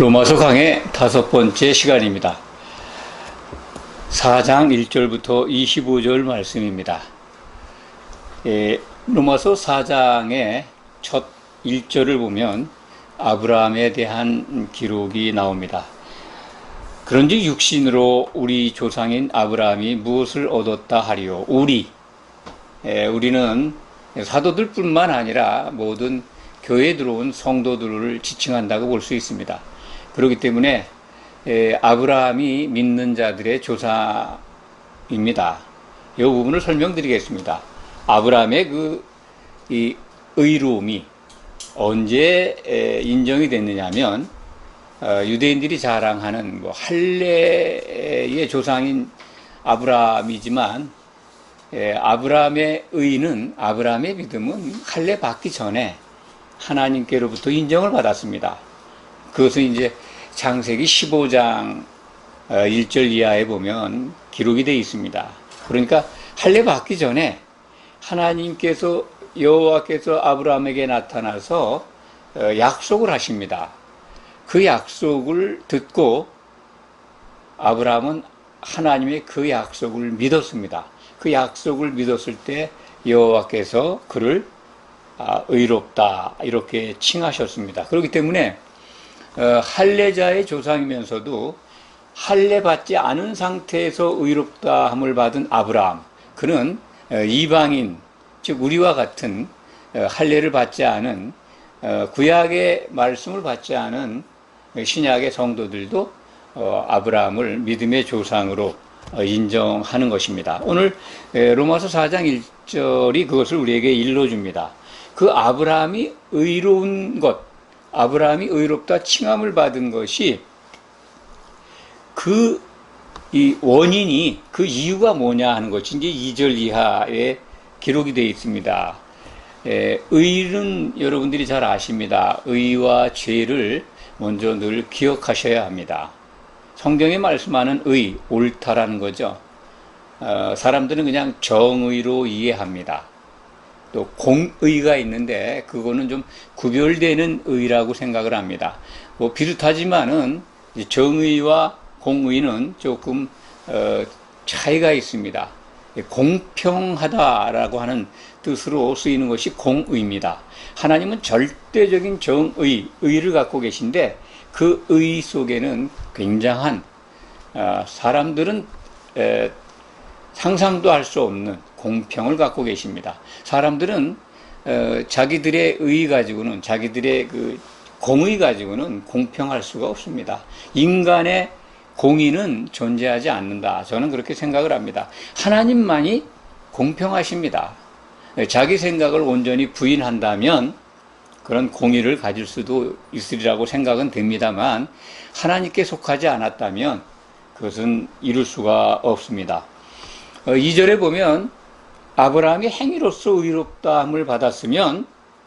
로마서 강의 다섯 번째 시간입니다. 4장 1절부터 25절 말씀입니다. 예, 로마서 4장의 첫 1절을 보면 아브라함에 대한 기록이 나옵니다. 그런지 육신으로 우리 조상인 아브라함이 무엇을 얻었다 하리요? 우리. 예, 우리는 사도들 뿐만 아니라 모든 교회에 들어온 성도들을 지칭한다고 볼 수 있습니다. 그렇기 때문에 에, 아브라함이 믿는 자들의 조사입니다. 이 부분을 설명드리겠습니다. 아브라함의 그 이 의로움이 언제 에, 인정이 됐느냐면 어, 유대인들이 자랑하는 뭐 할례의 조상인 아브라함이지만 에, 아브라함의 의는 아브라함의 믿음은 할례 받기 전에 하나님께로부터 인정을 받았습니다. 그것은 이제 창세기 15장 1절 이하에 보면 기록이 되어 있습니다. 그러니까 할례 받기 전에 하나님께서 여호와께서 아브라함에게 나타나서 어, 약속을 하십니다. 그 약속을 듣고 아브라함은 하나님의 그 약속을 믿었습니다. 그 약속을 믿었을 때 여호와께서 그를 아, 의롭다 이렇게 칭하셨습니다. 그렇기 때문에 어, 할례자의 조상이면서도 할례 받지 않은 상태에서 의롭다 함을 받은 아브라함 그는 어, 이방인 즉 우리와 같은 어, 할례를 받지 않은 구약의 말씀을 받지 않은 신약의 성도들도 아브라함을 믿음의 조상으로 인정하는 것입니다. 오늘 로마서 4장 1절이 그것을 우리에게 일러줍니다. 그 아브라함이 의로운 것, 아브라함이 의롭다 칭함을 받은 것이 그 이 원인이 그 이유가 뭐냐 하는 것이 이제 2절 이하에 기록이 되어 있습니다. 에, 의는 여러분들이 잘 아십니다. 의와 죄를 먼저 늘 기억하셔야 합니다. 성경에 말씀하는 의, 옳다라는 거죠. 어, 사람들은 그냥 정의로 이해합니다. 또 공의가 있는데 그거는 좀 구별되는 의라고 생각을 합니다. 뭐 비슷하지만은 정의와 공의는 조금 어, 차이가 있습니다. 공평하다라고 하는 뜻으로 쓰이는 것이 공의입니다. 하나님은 절대적인 정의, 의를 갖고 계신데 그 의 속에는 굉장한 어, 사람들은 에, 상상도 할 수 없는 공평을 갖고 계십니다. 사람들은 어, 자기들의 의 가지고는 자기들의 그 공의 가지고는 공평할 수가 없습니다. 인간의 공의는 존재하지 않는다. 저는 그렇게 생각을 합니다. 하나님만이 공평하십니다. 자기 생각을 온전히 부인한다면 그런 공의를 가질 수도 있으리라고 생각은 됩니다만 하나님께 속하지 않았다면 그것은 이룰 수가 없습니다. 2절에 어, 보면 아브라함이 행위로서 의롭다함을 받았으면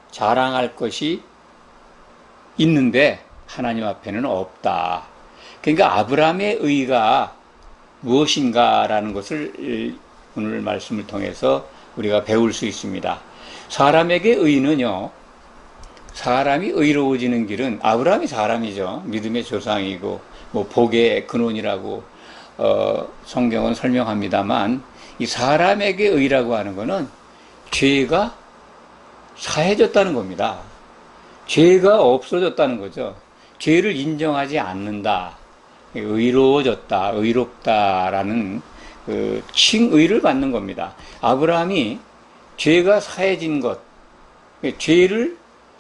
자랑할 것이 있는데 하나님 앞에는 없다. 그러니까 아브라함의 의가 무엇인가라는 것을 오늘 말씀을 통해서 우리가 배울 수 있습니다. 사람에게 의는요, 사람이 의로워지는 길은 아브라함이 사람이죠. 믿음의 조상이고 뭐 복의 근원이라고 어, 성경은 설명합니다만 이 사람에게 의라고 하는 것은 죄가 사해졌다는 겁니다. 죄가 없어졌다는 거죠. 죄를 인정하지 않는다. 의로워졌다, 의롭다라는 그 칭의를 받는 겁니다. 아브라함이 죄가 사해진 것, 죄를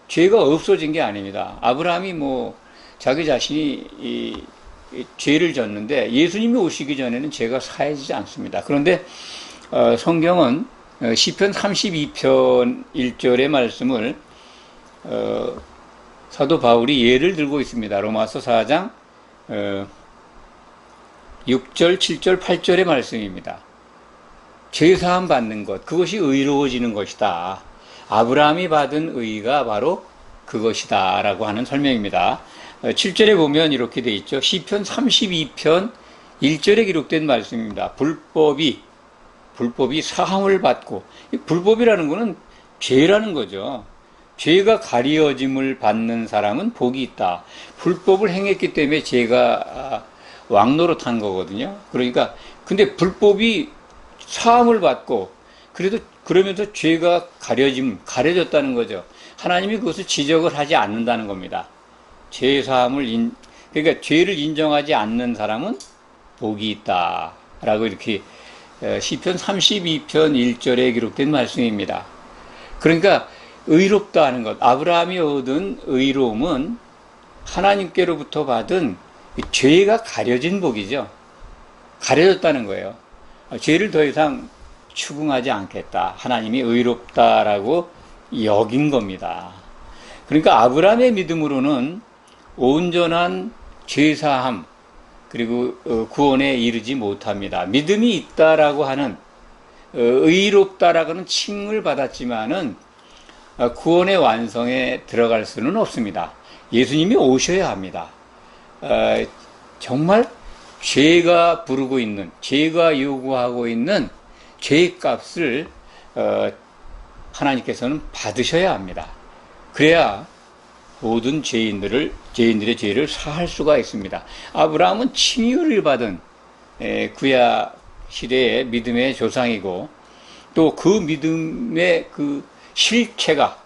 죄가 없어진 게 아닙니다. 아브라함이 뭐 자기 자신이 이 죄를 졌는데 예수님이 오시기 전에는 죄가 사해지지 않습니다. 그런데 어, 성경은 어, 시편 32편 1절의 말씀을 어, 사도 바울이 예를 들고 있습니다. 로마서 4장 6절, 7절, 8절의 말씀입니다. 죄사함 받는 것, 그것이 의로워지는 것이다. 아브라함이 받은 의가 바로 그것이다. 라고 하는 설명입니다. 7절에 보면 이렇게 돼 있죠. 시편 32편 1절에 기록된 말씀입니다. 불법이 불법이 사함을 받고 불법이라는 것은 죄라는 거죠. 죄가 가리어짐을 받는 사람은 복이 있다. 불법을 행했기 때문에 죄가 아, 왕노릇한 거거든요. 그러니까 근데 불법이 사함을 받고 그래도 그러면서 죄가 가려짐 가려졌다는 거죠. 하나님이 그것을 지적을 하지 않는다는 겁니다. 죄 사함을 인 그러니까 죄를 인정하지 않는 사람은 복이 있다 라고 이렇게 어, 시편 32편 1절에 기록된 말씀입니다. 그러니까 의롭다 하는 것, 아브라함이 얻은 의로움은 하나님께로부터 받은 죄가 가려진 복이죠. 가려졌다는 거예요. 죄를 더 이상 추궁하지 않겠다. 하나님이 의롭다라고 여긴 겁니다. 그러니까 아브라함의 믿음으로는 온전한 죄사함 그리고 어, 구원에 이르지 못합니다. 믿음이 있다라고 하는 어, 의롭다라고는 칭을 받았지만은 어, 구원의 완성에 들어갈 수는 없습니다. 예수님이 오셔야 합니다. 정말 죄가 부르고 있는, 죄가 요구하고 있는 죄값을 하나님께서는 받으셔야 합니다. 그래야 모든 죄인들을 죄인들의 죄를 사할 수가 있습니다. 아브라함은 칭의를 받은 구약 시대의 믿음의 조상이고 또 그 믿음의 그 실체가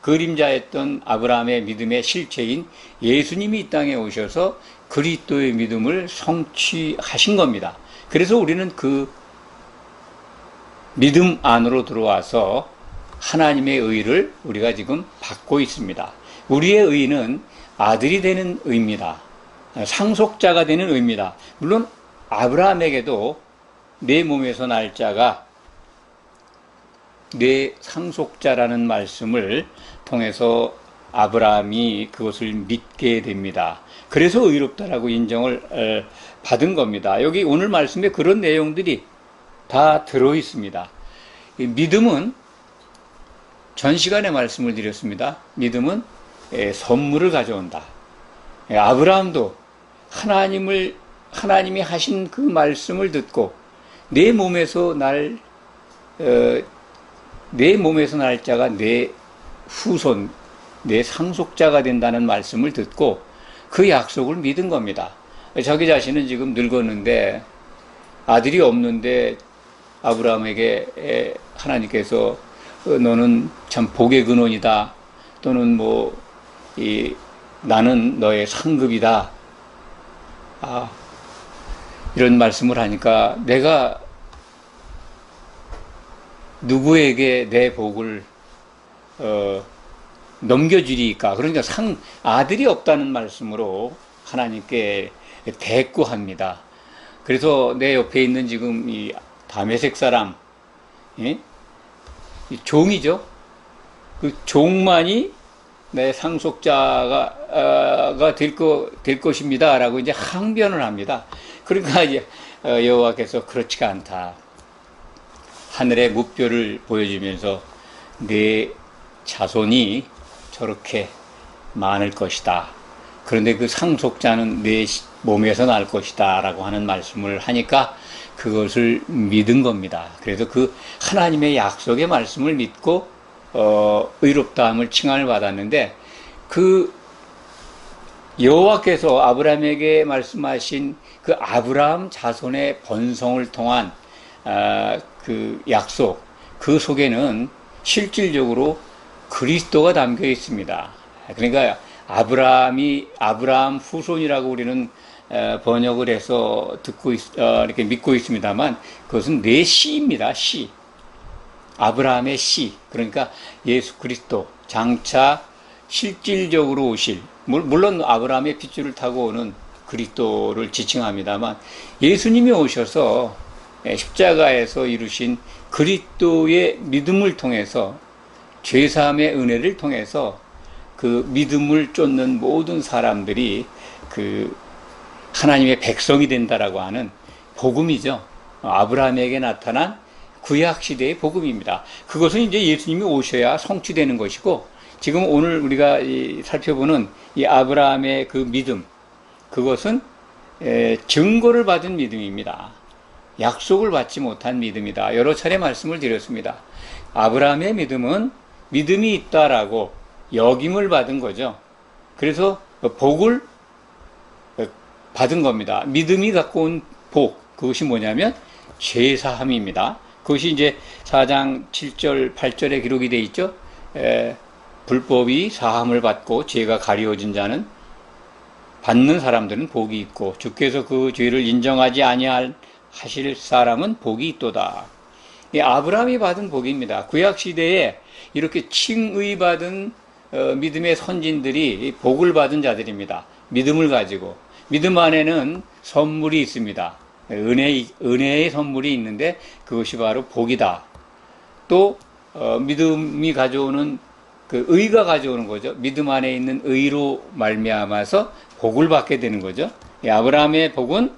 그림자였던 아브라함의 믿음의 실체인 예수님이 이 땅에 오셔서 그리스도의 믿음을 성취하신 겁니다. 그래서 우리는 그 믿음 안으로 들어와서 하나님의 의를 우리가 지금 받고 있습니다. 우리의 의는 아들이 되는 의입니다. 상속자가 되는 의입니다. 물론 아브라함에게도 내 몸에서 날 자가 내 상속자라는 말씀을 통해서 아브라함이 그것을 믿게 됩니다. 그래서 의롭다라고 인정을 받은 겁니다. 여기 오늘 말씀에 그런 내용들이 다 들어 있습니다. 믿음은 전 시간에 말씀을 드렸습니다. 믿음은 선물을 가져온다. 아브라함도 하나님을 하나님이 하신 그 말씀을 듣고 내 몸에서 날 어, 내 몸에서 날 자가 내 후손, 내 상속자가 된다는 말씀을 듣고 그 약속을 믿은 겁니다. 자기 자신은 지금 늙었는데 아들이 없는데 아브라함에게 하나님께서 어, 너는 참 복의 근원이다. 또는 뭐, 이, 나는 너의 상급이다. 아, 이런 말씀을 하니까 내가 누구에게 내 복을 어, 넘겨주리까? 그러니까 상 아들이 없다는 말씀으로 하나님께 대꾸합니다. 그래서 내 옆에 있는 지금 이 다메색 사람, 예? 종이죠. 그 종만이 내 상속자가 될, 거, 될 것입니다 라고 이제 항변을 합니다. 그러니까 이제 어, 여호와께서 그렇지가 않다. 하늘의 무뼈를 보여주면서 내 자손이 저렇게 많을 것이다. 그런데 그 상속자는 내 몸에서 날 것이다. 라고 하는 말씀을 하니까 그것을 믿은 겁니다. 그래서 그 하나님의 약속의 말씀을 믿고, 어, 의롭다함을 칭함을 받았는데, 그 여호와께서 아브라함에게 말씀하신 그 아브라함 자손의 번성을 통한 아, 그 약속, 그 속에는 실질적으로 그리스도가 담겨 있습니다. 그러니까 아브라함이 아브라함 후손이라고 우리는 번역을 해서 듣고 있, 어, 이렇게 믿고 있습니다만 그것은 내 시입니다. 시. 아브라함의 시. 그러니까 예수 그리스도 장차 실질적으로 오실 물론 아브라함의 핏줄을 타고 오는 그리스도를 지칭합니다만 예수님이 오셔서 예, 십자가에서 이루신 그리스도의 믿음을 통해서 죄 사함의 은혜를 통해서 그 믿음을 쫓는 모든 사람들이 그 하나님의 백성이 된다라고 하는 복음이죠. 아브라함에게 나타난 구약 시대의 복음입니다. 그것은 이제 예수님이 오셔야 성취되는 것이고 지금 오늘 우리가 살펴보는 이 아브라함의 그 믿음 그것은 증거를 받은 믿음입니다. 약속을 받지 못한 믿음이다. 여러 차례 말씀을 드렸습니다. 아브라함의 믿음은 믿음이 있다라고 여김을 받은 거죠. 그래서 복을 받은 겁니다. 믿음이 갖고 온 복, 그것이 뭐냐면 죄사함입니다. 그것이 이제 4장 7절, 8절에 기록이 되어 있죠. 에, 불법이 사함을 받고 죄가 가리워진 자는 받는 사람들은 복이 있고 주께서 그 죄를 인정하지 아니할 하실 사람은 복이 있도다. 이 아브라함이 받은 복입니다. 구약 시대에 이렇게 칭의 받은 어, 믿음의 선진들이 복을 받은 자들입니다. 믿음을 가지고 믿음 안에는 선물이 있습니다. 은혜 은혜의 선물이 있는데 그것이 바로 복이다. 또 어, 믿음이 가져오는 그 의가 가져오는 거죠. 믿음 안에 있는 의로 말미암아서 복을 받게 되는 거죠. 이 아브라함의 복은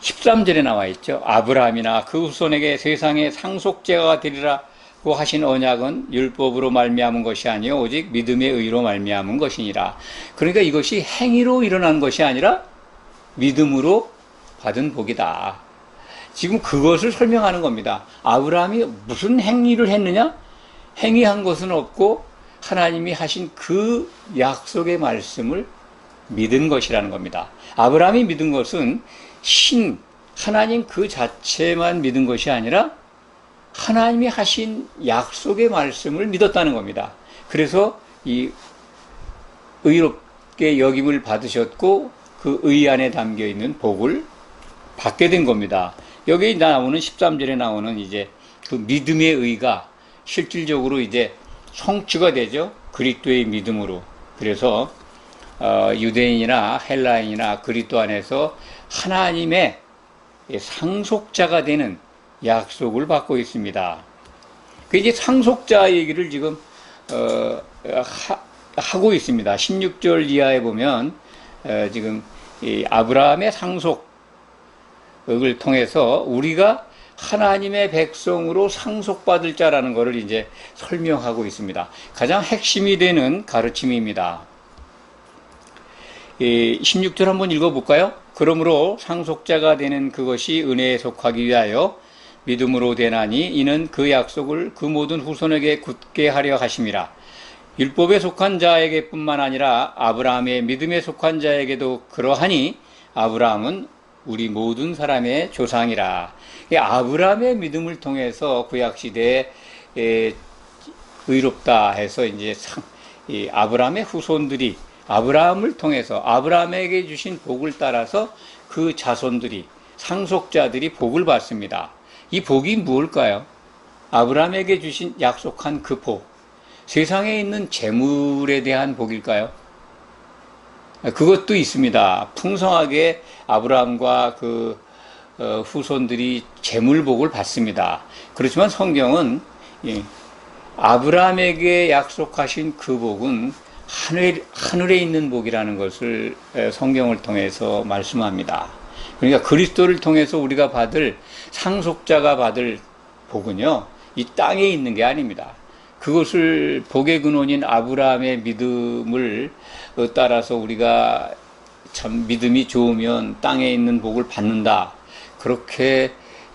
13절에 나와 있죠. 아브라함이나 그 후손에게 세상의 상속자가 되리라 고 하신 언약은 율법으로 말미암은 것이 아니요 오직 믿음의 의로 말미암은 것이니라. 그러니까 이것이 행위로 일어난 것이 아니라 믿음으로 받은 복이다. 지금 그것을 설명하는 겁니다. 아브라함이 무슨 행위를 했느냐? 행위한 것은 없고 하나님이 하신 그 약속의 말씀을 믿은 것이라는 겁니다. 아브라함이 믿은 것은 신, 하나님 그 자체만 믿은 것이 아니라 하나님이 하신 약속의 말씀을 믿었다는 겁니다. 그래서 이 의롭게 여김을 받으셨고 그 의 안에 담겨 있는 복을 받게 된 겁니다. 여기 나오는 13절에 나오는 이제 그 믿음의 의가 실질적으로 이제 성취가 되죠. 그리스도의 믿음으로. 그래서 어, 유대인이나 헬라인이나 그리스도 안에서 하나님의 상속자가 되는 약속을 받고 있습니다. 그 이제 상속자 얘기를 지금 어, 하, 고 있습니다. 16절 이하에 보면 어, 지금 아브라함의 상속을 통해서 우리가 하나님의 백성으로 상속받을 자라는 것을 이제 설명하고 있습니다. 가장 핵심이 되는 가르침입니다. 16절 한번 읽어볼까요? 그러므로 상속자가 되는 그것이 은혜에 속하기 위하여 믿음으로 되나니 이는 그 약속을 그 모든 후손에게 굳게 하려 하심이라. 율법에 속한 자에게뿐만 아니라 아브라함의 믿음에 속한 자에게도 그러하니 아브라함은 우리 모든 사람의 조상이라. 아브라함의 믿음을 통해서 구약 시대에 의롭다 해서 이제 아브라함의 후손들이 아브라함을 통해서 아브라함에게 주신 복을 따라서 그 자손들이 상속자들이 복을 받습니다. 이 복이 무엇일까요? 아브라함에게 주신 약속한 그 복. 세상에 있는 재물에 대한 복일까요? 그것도 있습니다. 풍성하게 아브라함과 그 어, 후손들이 재물복을 받습니다. 그렇지만 성경은 아브라함에게 약속하신 그 복은 하늘, 하늘에 있는 복이라는 것을 성경을 통해서 말씀합니다. 그러니까 그리스도를 통해서 우리가 받을 상속자가 받을 복은요, 이 땅에 있는 게 아닙니다. 그것을 복의 근원인 아브라함의 믿음을 따라서 우리가 참 믿음이 좋으면 땅에 있는 복을 받는다. 그렇게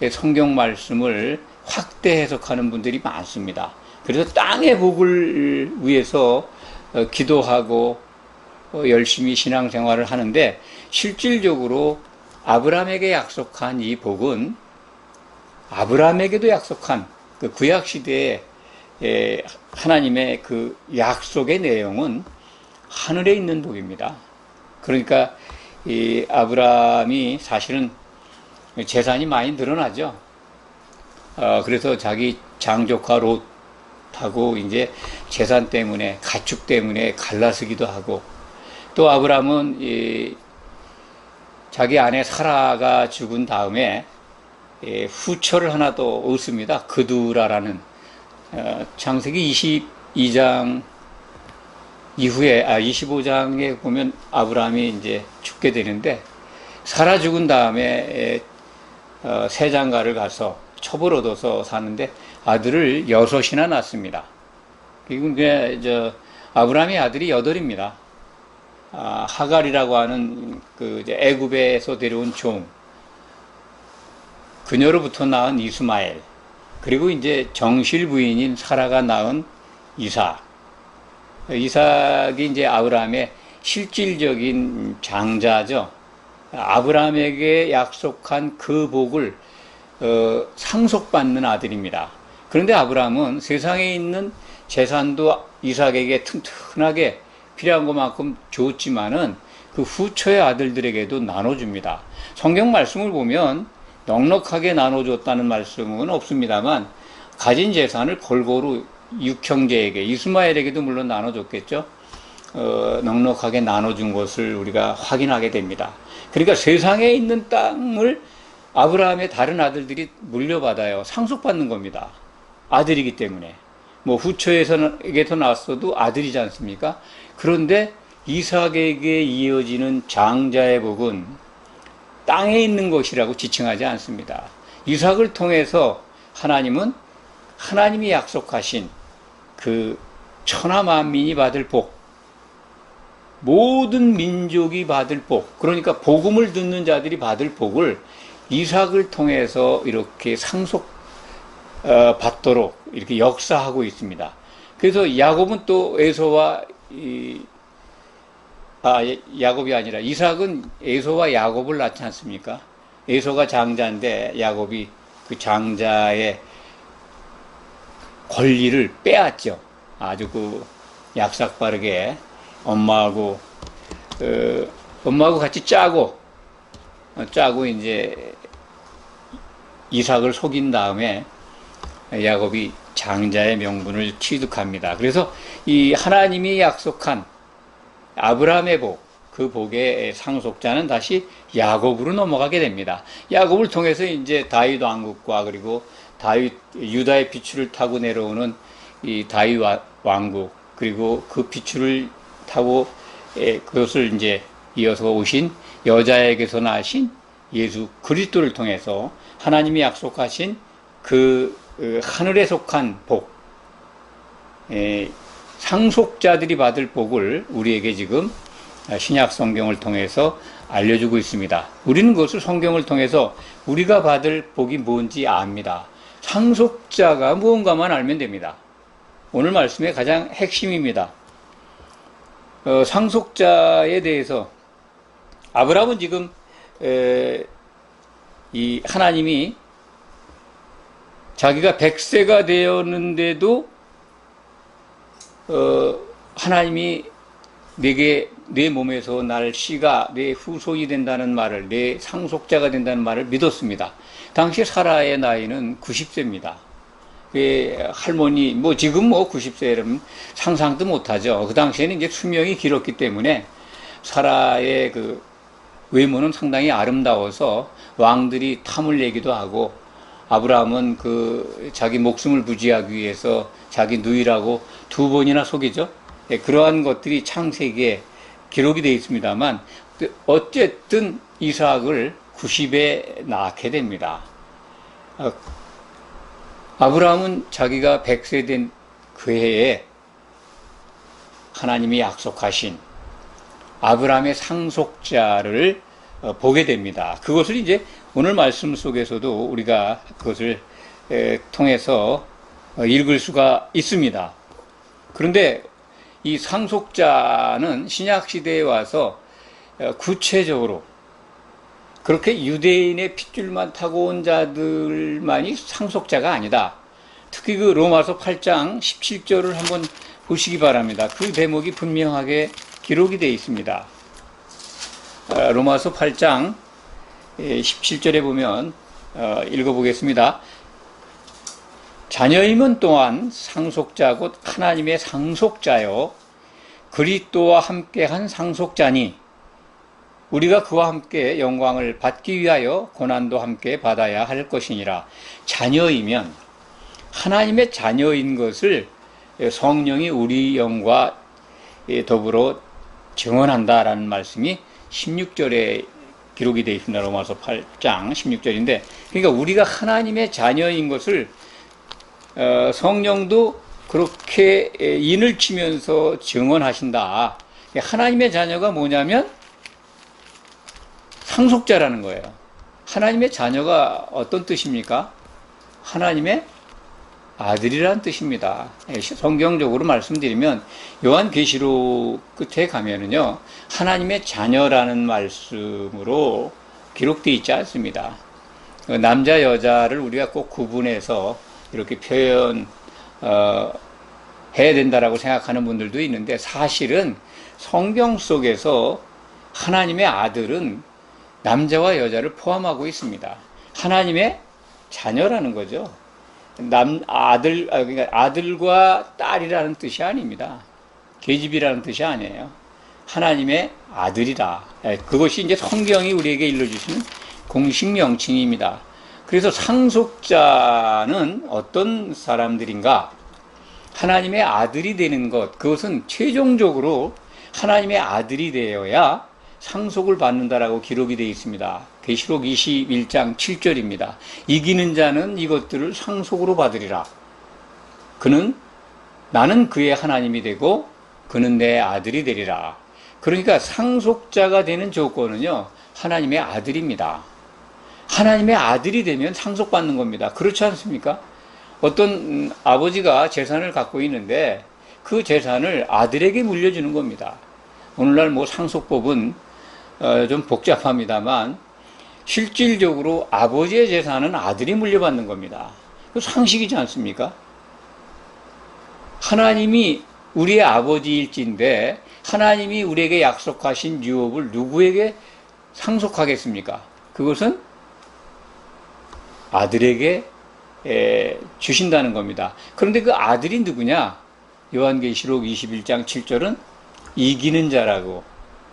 성경 말씀을 확대 해석하는 분들이 많습니다. 그래서 땅의 복을 위해서 어, 기도하고 어, 열심히 신앙생활을 하는데 실질적으로 아브라함에게 약속한 이 복은 아브라함에게도 약속한 그 구약 시대에 하나님의 그 약속의 내용은 하늘에 있는 복입니다. 그러니까 이 아브라함이 사실은 재산이 많이 늘어나죠. 어, 그래서 자기 장조카 롯하고 이제 재산 때문에 가축 때문에 갈라서기도 하고 또 아브라함은 이 자기 아내 사라가 죽은 다음에 예, 후처를 하나 더 얻습니다. 그두라라는 어, 창세기 22장 이후에 아 25장에 보면 아브라함이 이제 죽게 되는데 살아 죽은 다음에 예, 어, 새 장가를 가서 첩을 얻어서 사는데 아들을 여섯이나 낳습니다. 그리고 저 아브라함의 아들이 여덟입니다. 아, 하갈이라고 하는 그 애굽에서 데려온 종 그녀로부터 낳은 이스마엘 그리고 이제 정실 부인인 사라가 낳은 이삭. 이삭이 이제 아브라함의 실질적인 장자죠. 아브라함에게 약속한 그 복을 어, 상속받는 아들입니다. 그런데 아브라함은 세상에 있는 재산도 이삭에게 튼튼하게 필요한 것만큼 줬지만은 그 후처의 아들들에게도 나눠줍니다. 성경 말씀을 보면 넉넉하게 나눠줬다는 말씀은 없습니다만 가진 재산을 골고루 육형제에게 이스마엘에게도 물론 나눠줬겠죠. 어, 넉넉하게 나눠준 것을 우리가 확인하게 됩니다. 그러니까 세상에 있는 땅을 아브라함의 다른 아들들이 물려받아요. 상속받는 겁니다. 아들이기 때문에. 뭐 후처에게서 나왔어도 아들이지 않습니까? 그런데 이삭에게 이어지는 장자의 복은 땅에 있는 것이라고 지칭하지 않습니다. 이삭을 통해서 하나님은 하나님이 약속하신 그 천하 만민이 받을 복, 모든 민족이 받을 복, 그러니까 복음을 듣는 자들이 받을 복을 이삭을 통해서 이렇게 상속 어, 받도록 이렇게 역사하고 있습니다. 그래서 야곱은 또 에서와 이, 아 야곱이 아니라 이삭은 에서와 야곱을 낳지 않습니까? 에서가 장자인데 야곱이 그 장자의 권리를 빼앗죠. 아주 그 약삭 빠르게 엄마하고 어, 엄마하고 같이 짜고 어, 짜고 이제 이삭을 속인 다음에 야곱이 장자의 명분을 취득합니다. 그래서 이 하나님이 약속한 아브라함의 복, 그 복의 상속자는 다시 야곱으로 넘어가게 됩니다. 야곱을 통해서 이제 다윗 왕국과 그리고 다윗 유다의 비추를 타고 내려오는 이 다윗 왕국 그리고 그 비추를 타고 그것을 이제 이어서 오신 여자에게서 나신 예수 그리스도를 통해서 하나님이 약속하신 그 하늘에 속한 복, 상속자들이 받을 복을 우리에게 지금 신약 성경을 통해서 알려주고 있습니다. 우리는 그것을 성경을 통해서 우리가 받을 복이 뭔지 압니다. 상속자가 무언가만 알면 됩니다. 오늘 말씀의 가장 핵심입니다. 어, 상속자에 대해서 아브라함은 지금 에, 이 하나님이 자기가 백세가 되었는데도 어, 하나님이 내게 내 몸에서 날 씨가 내 후손이 된다는 말을 내 상속자가 된다는 말을 믿었습니다. 당시 사라의 나이는 90세입니다. 그 할머니 뭐 지금 뭐 90세라면 상상도 못하죠. 그 당시에는 이제 수명이 길었기 때문에 사라의 그 외모는 상당히 아름다워서 왕들이 탐을 내기도 하고 아브라함은 그 자기 목숨을 부지하기 위해서 자기 누이라고 두 번이나 속이죠. 예, 그러한 것들이 창세기에 기록이 되어 있습니다만 어쨌든 이삭을 90에 낳게 됩니다. 어, 아브라함은 자기가 100세 된 그 해에 하나님이 약속하신 아브라함의 상속자를 어, 보게 됩니다. 그것을 이제 오늘 말씀 속에서도 우리가 그것을 통해서 어, 읽을 수가 있습니다. 그런데 이 상속자는 신약 시대에 와서 어, 구체적으로 그렇게 유대인의 핏줄만 타고 온 자들만이 상속자가 아니다. 특히 그 로마서 8장 17절을 한번 보시기 바랍니다. 그 대목이 분명하게 기록이 되어 있습니다. 어, 로마서 8장 17절에 보면 어, 읽어보겠습니다. 자녀임은 또한 상속자 곧 하나님의 상속자요 그리스도와 함께한 상속자니 우리가 그와 함께 영광을 받기 위하여 고난도 함께 받아야 할 것이니라. 자녀이면 하나님의 자녀인 것을 성령이 우리 영과 더불어 증언한다라는 말씀이 16절에 기록이 되어 있습니다. 로마서 8장 16절인데 그러니까 우리가 하나님의 자녀인 것을 어, 성령도 그렇게 인을 치면서 증언하신다. 하나님의 자녀가 뭐냐면 상속자라는 거예요. 하나님의 자녀가 어떤 뜻입니까? 하나님의 아들이란 뜻입니다. 예, 성경적으로 말씀드리면 요한계시록 끝에 가면은요 하나님의 자녀라는 말씀으로 기록되어 있지 않습니다. 그 남자 여자를 우리가 꼭 구분해서 이렇게 표현 어, 해야 된다라고 생각하는 분들도 있는데 사실은 성경 속에서 하나님의 아들은 남자와 여자를 포함하고 있습니다. 하나님의 자녀라는 거죠. 남 아들 아, 그러니까 아들과 딸이라는 뜻이 아닙니다. 계집이라는 뜻이 아니에요. 하나님의 아들이다. 예, 그것이 이제 성경이 우리에게 일러주시는 공식 명칭입니다. 그래서 상속자는 어떤 사람들인가? 하나님의 아들이 되는 것, 그것은 최종적으로 하나님의 아들이 되어야 상속을 받는다라고 기록이 되어 있습니다. 계시록 21장 7절입니다. 이기는 자는 이것들을 상속으로 받으리라. 그는 나는 그의 하나님이 되고 그는 내 아들이 되리라. 그러니까 상속자가 되는 조건은요, 하나님의 아들입니다. 하나님의 아들이 되면 상속받는 겁니다. 그렇지 않습니까? 어떤 음, 아버지가 재산을 갖고 있는데 그 재산을 아들에게 물려주는 겁니다. 오늘날 뭐 상속법은 어, 좀 복잡합니다만 실질적으로 아버지의 재산은 아들이 물려받는 겁니다. 그 상식이지 않습니까? 하나님이 우리의 아버지일진데 하나님이 우리에게 약속하신 유업을 누구에게 상속하겠습니까? 그것은 아들에게 에, 주신다는 겁니다. 그런데 그 아들이 누구냐? 요한계시록 21장 7절은 이기는 자라고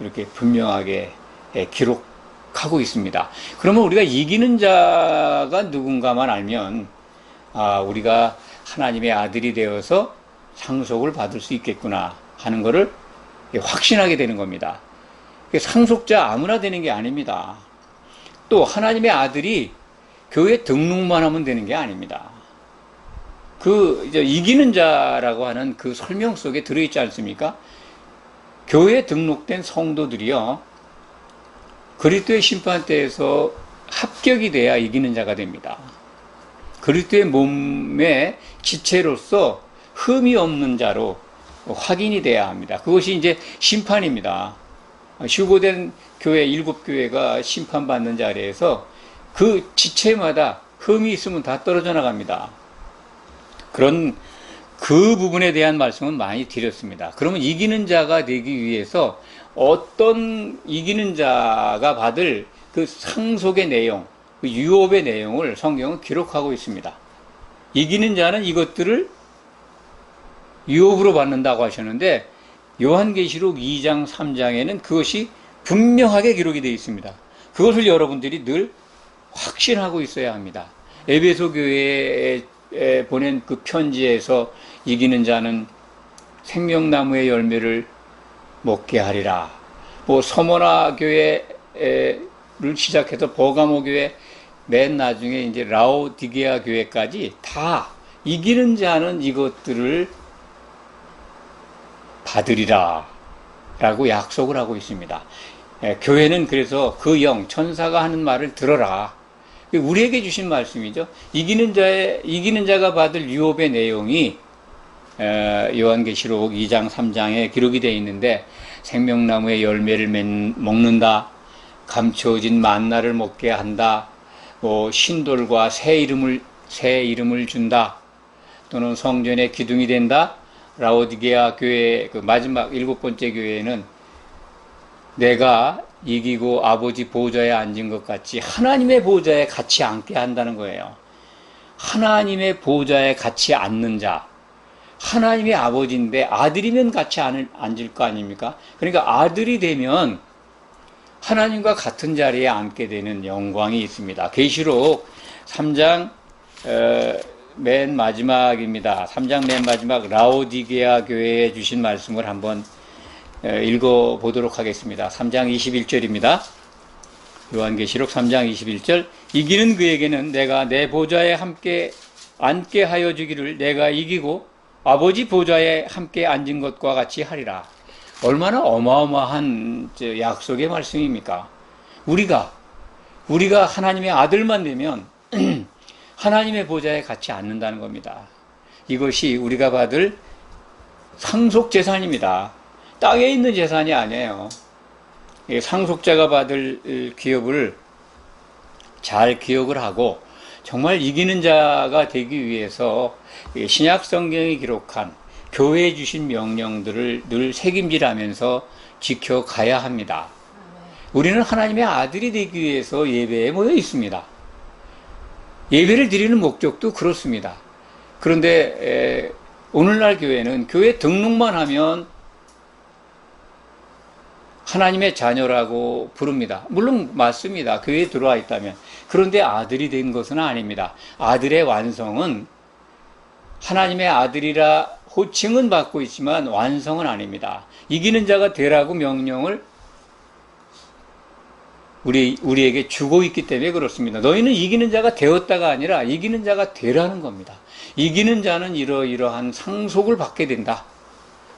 이렇게 분명하게 에, 기록 하고 있습니다. 그러면 우리가 이기는 자가 누군가만 알면 아, 우리가 하나님의 아들이 되어서 상속을 받을 수 있겠구나 하는 것을 확신하게 되는 겁니다. 상속자 아무나 되는 게 아닙니다. 또 하나님의 아들이 교회 등록만 하면 되는 게 아닙니다. 그 이기는 자라고 하는 그 설명 속에 들어있지 않습니까? 교회 등록된 성도들이요 그리스도의 심판대에서 합격이 돼야 이기는 자가 됩니다. 그리스도의 몸의 지체로서 흠이 없는 자로 확인이 돼야 합니다. 그것이 이제 심판입니다. 휴고된 교회 일곱 교회가 심판받는 자리에서 그 지체마다 흠이 있으면 다 떨어져 나갑니다. 그런 그 부분에 대한 말씀은 많이 드렸습니다. 그러면 이기는 자가 되기 위해서 어떤 이기는 자가 받을 그 상속의 내용, 그 유업의 내용을 성경은 기록하고 있습니다. 이기는 자는 이것들을 유업으로 받는다고 하셨는데 요한계시록 2장 3장에는 그것이 분명하게 기록이 되어 있습니다. 그것을 여러분들이 늘 확신하고 있어야 합니다. 에베소 교회에 보낸 그 편지에서 이기는 자는 생명나무의 열매를 먹게 하리라. 뭐 서머나 교회를 시작해서 버가모 교회 맨 나중에 이제 라오디게아 교회까지 다 이기는 자는 이것들을 받으리라. 라고 약속을 하고 있습니다. 예, 교회는 그래서 그 영, 천사가 하는 말을 들어라. 우리에게 주신 말씀이죠. 이기는 자의, 이기는 자가 받을 유업의 내용이 요한계시록 2장, 3장에 기록이 되어 있는데 생명나무의 열매를 먹는다. 감춰진 만나를 먹게 한다. 뭐 신돌과 새 이름을 새 이름을 준다. 또는 성전의 기둥이 된다. 라오디게아 교회 그 마지막 일곱 번째 교회는 내가 이기고 아버지 보좌에 앉은 것 같이 하나님의 보좌에 같이 앉게 한다는 거예요. 하나님의 보좌에 같이 앉는 자. 하나님의 아버지인데 아들이면 같이 앉을 거 아닙니까? 그러니까 아들이 되면 하나님과 같은 자리에 앉게 되는 영광이 있습니다. 계시록 3장 어, 맨 마지막입니다. 3장 맨 마지막 라오디게아 교회에 주신 말씀을 한번 읽어 보도록 하겠습니다. 3장 21절입니다. 요한계시록 3장 21절 이기는 그에게는 내가 내 보좌에 함께 앉게 하여 주기를 내가 이기고 아버지 보좌에 함께 앉은 것과 같이 하리라. 얼마나 어마어마한 약속의 말씀입니까? 우리가 우리가 하나님의 아들만 되면 하나님의 보좌에 같이 앉는다는 겁니다. 이것이 우리가 받을 상속 재산입니다. 땅에 있는 재산이 아니에요. 이 상속자가 받을 기업을 잘 기억을 하고 정말 이기는 자가 되기 위해서 이 신약 성경이 기록한 교회에 주신 명령들을 늘 책임지라면서 지켜가야 합니다. 우리는 하나님의 아들이 되기 위해서 예배에 모여 있습니다. 예배를 드리는 목적도 그렇습니다. 그런데 에, 오늘날 교회는 교회 등록만 하면 하나님의 자녀라고 부릅니다. 물론 맞습니다. 교회에 들어와 있다면. 그런데 아들이 된 것은 아닙니다. 아들의 완성은 하나님의 아들이라 호칭은 받고 있지만 완성은 아닙니다. 이기는 자가 되라고 명령을 우리, 우리에게 주고 있기 때문에 그렇습니다. 너희는 이기는 자가 되었다가 아니라 이기는 자가 되라는 겁니다. 이기는 자는 이러이러한 상속을 받게 된다.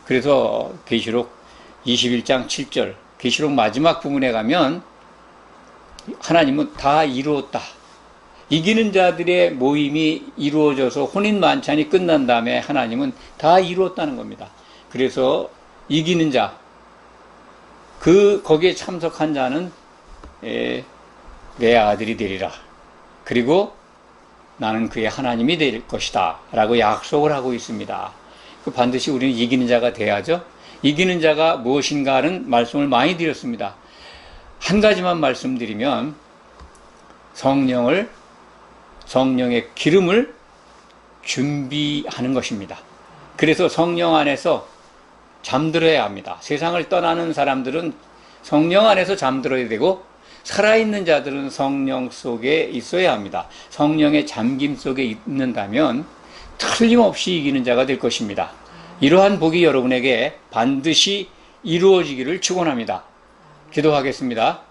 그래서 계시록 21장 7절 계시록 마지막 부분에 가면 하나님은 다 이루었다. 이기는 자들의 모임이 이루어져서 혼인 만찬이 끝난 다음에 하나님은 다 이루었다는 겁니다. 그래서 이기는 자, 그 거기에 참석한 자는 에, 내 아들이 되리라. 그리고 나는 그의 하나님이 될 것이다. 라고 약속을 하고 있습니다. 그 반드시 우리는 이기는 자가 돼야죠. 이기는 자가 무엇인가 하는 말씀을 많이 드렸습니다. 한 가지만 말씀드리면 성령을 성령의 기름을 준비하는 것입니다. 그래서 성령 안에서 잠들어야 합니다. 세상을 떠나는 사람들은 성령 안에서 잠들어야 되고 살아있는 자들은 성령 속에 있어야 합니다. 성령의 잠김 속에 있는다면 틀림없이 이기는 자가 될 것입니다. 이러한 복이 여러분에게 반드시 이루어지기를 축원합니다. 기도하겠습니다.